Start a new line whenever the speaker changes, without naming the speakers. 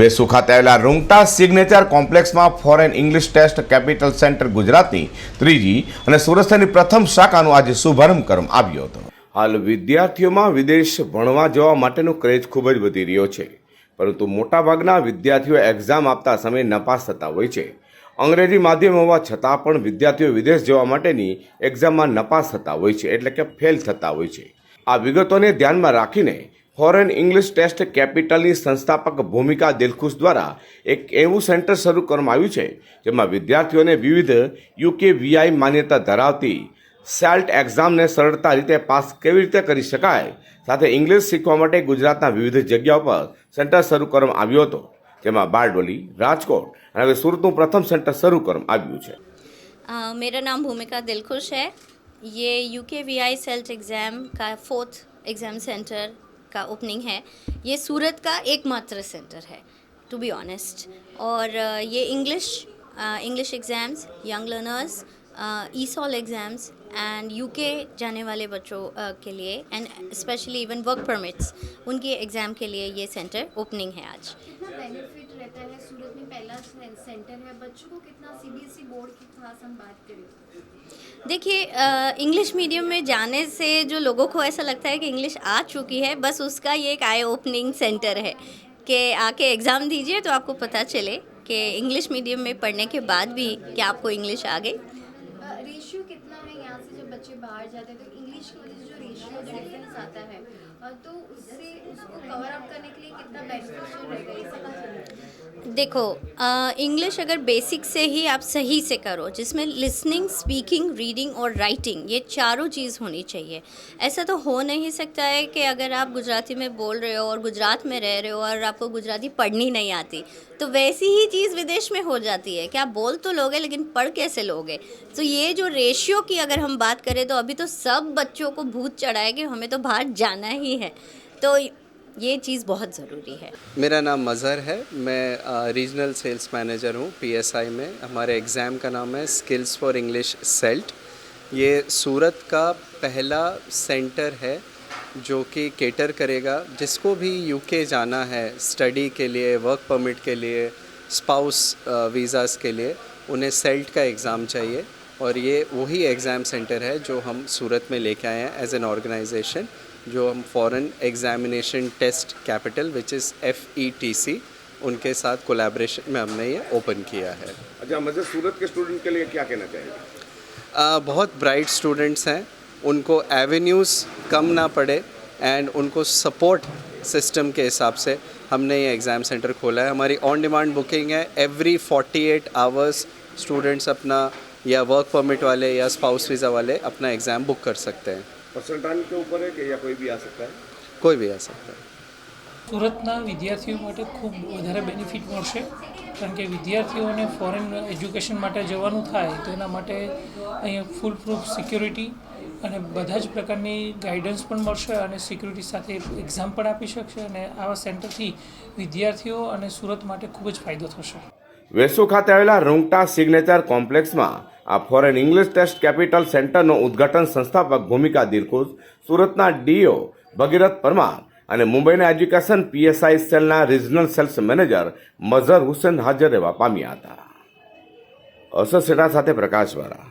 વેસુ ખાતે આવેલા Rungta signature કોમ્પ્લેક્સમાં foreign English test capital centre ગુજરાતની ત્રીજી અને સુરતની પ્રથમ શાખાનો આજે શુભારંભ કરવામાં આવ્યો હતો. હાલ વિદ્યાર્થીઓમાં વિદેશ ભણવા જવા માટેનો ક્રેઝ ખૂબ જ વધી રહ્યો છે. પરંતુ મોટાભાગના વિદ્યાર્થીઓ એક્ઝામ આપતા સમયે નપાસ થતા હોય છે. અંગ્રેજી માધ્યમ હોવા છતાં પણ વિદ્યાર્થીઓ વિદેશ જવા માટેની એક્ઝામમાં નપાસ થતા હોય છે, એટલે કે ફેલ થતા હોય છે. આ વિગતોને ધ્યાનમાં રાખીને ફોરેન ઇંગ્લિશ ટેસ્ટ કેપિટલની સંસ્થાપક ભૂમિકા દિલખુશ દ્વારા એક એવું સેન્ટર શરૂ કરવામાં આવ્યું છે જેમાં વિદ્યાર્થીઓને વિવિધ યુકે વીઆઈ માન્યતા ધરાવતી સેલ્ટ એક્ઝામને સરળતા રીતે પાસ કેવી રીતે કરી શકાય સાથે ઇંગ્લિશ શીખવા માટે ગુજરાતના વિવિધ જગ્યાઓ પર સેન્ટર શરૂ કરવામાં આવ્યો હતો જેમાં બારડોલી રાજકોટ અને હવે સુરતનું પ્રથમ સેન્ટર શરૂ કરવામાં આવ્યું છે
अ, मेरा नाम भूमिका दिलखुश है ये UK V I SELT exam का फोर्थ एग्ज़ाम सेंटर का ओपनिंग है ये सूरत का एकमात्र सेंटर है टू बी ऑनेस्ट और ये English English exams young learners ESOL exams and UK जाने वाले बच्चों uh, के लिए and specially even work permits उनके एग्ज़ाम के लिए ये सेंटर ओपनिंग है आज.
रहता है सूरत में पहला सेंटर है। बच्चों को कितना सीबीएसई बोर्ड की खास हम बात करें।
देखिए इंग्लिश मीडियम में जाने से जो लोगों को ऐसा लगता है कि इंग्लिश आ चुकी है बस उसका ये एक आई ओपनिंग सेंटर है कि आके एग्ज़ाम दीजिए तो आपको पता चले कि इंग्लिश मीडियम में पढ़ने के बाद भी क्या आपको इंग्लिश आ गई।
रेशियो कितना है? यहाँ से जब बच्चे बाहर जाते हैं तो इंग्लिश की वजह से जो रेशियो डिफरेंस आता है तो उससे उसको कवर अप करने के लिए कितना बेनिफिशियल रहेगा ये समझ रहे
देखो इंग्लिश अगर बेसिक से ही आप सही से करो जिसमें लिसनिंग स्पीकिंग रीडिंग और राइटिंग ये चारों चीज़ होनी चाहिए। ऐसा तो हो नहीं सकता है कि अगर आप गुजराती में बोल रहे हो और गुजरात में रह रहे हो और आपको गुजराती पढ़नी नहीं आती तो वैसी ही चीज़ विदेश में हो जाती है। कि आप बोल तो लोगे लेकिन पढ़ कैसे लोगे? तो ये जो रेशियो की अगर हम बात करें तो अभी तो सब बच्चों को भूत चढ़ा है कि हमें तो बाहर जाना ही है। तो ये चीज़ बहुत ज़रूरी है।
मेरा नाम मज़हर है। मैं रीजनल सेल्स मैनेजर हूँ पीएसआई में। हमारे एग्ज़ाम का नाम है स्किल्स फॉर इंग्लिश सेल्ट ये सूरत का पहला सेंटर है जो कि केटर करेगा। जिसको भी यूके जाना है स्टडी के लिए वर्क परमिट के लिए स्पाउस वीज़ाज़ के लिए, उन्हें सेल्ट का एग्ज़ाम चाहिए। और ये वही एग्ज़ाम सेंटर है जो हम सूरत में लेके आए हैं एज एन ऑर्गेनाइजेशन जो हम foreign examination test capital which is F E T C उनके साथ कोलैबोरेशन में हमने ये ओपन किया है।
अच्छा मुझे सूरत के स्टूडेंट के लिए क्या कहना चाहिए
आ, बहुत ब्राइट स्टूडेंट्स हैं। उनको एवेन्यूज़ कम ना पड़े एंड उनको सपोर्ट सिस्टम के हिसाब से हमने ये एग्ज़ाम सेंटर खोला है। हमारी ऑन डिमांड बुकिंग है। एवरी 48 आवर्स स्टूडेंट्स अपना या वर्क परमिट वाले या स्पाउस वीज़ा वाले अपना एग्ज़ाम बुक कर सकते हैं।
परसेंटाइल के ऊपर है कि या कोई भी आ सकता है
कोई भी आ सकता है
સુરતના વિદ્યાર્થીઓ માટે ખૂબ વધારે બેનિફિટ મળશે કારણ કે વિદ્યાર્થીઓને ફોરેન એજ્યુકેશન માટે જવાનું થાય તો એના માટે અહીંયા ફૂલ પ્રૂફ સિક્યુરિટી અને બધા જ પ્રકારની ગાઈડન્સ પણ મળશે અને સિક્યુરિટી સાથે એક્ઝામ પણ આપી શકશે અને આવા સેન્ટરથી વિદ્યાર્થીઓ અને સુરત માટે ખૂબ જ ફાયદો થશે
વેસુ ખાતે આવેલા રૂંગટા સિગ્નેચર કોમ્પ્લેક્સમાં આ ફોરેન ઇંગ્લિશ ટેસ્ટ કેપિટલ સેન્ટરનો ઉદ્ઘાટન સંસ્થાપક ભૂમિકા દિલખુશ સુરતના ડીઓ ભગીરથ પરમાર અને મુંબઈના એજ્યુકેશન પીએસઆઈ સેલના regional sales manager Mazhar Hussain હાજર રહેવા પામ્યા હતા. અસર સેટા સાથે પ્રકાશવાળા.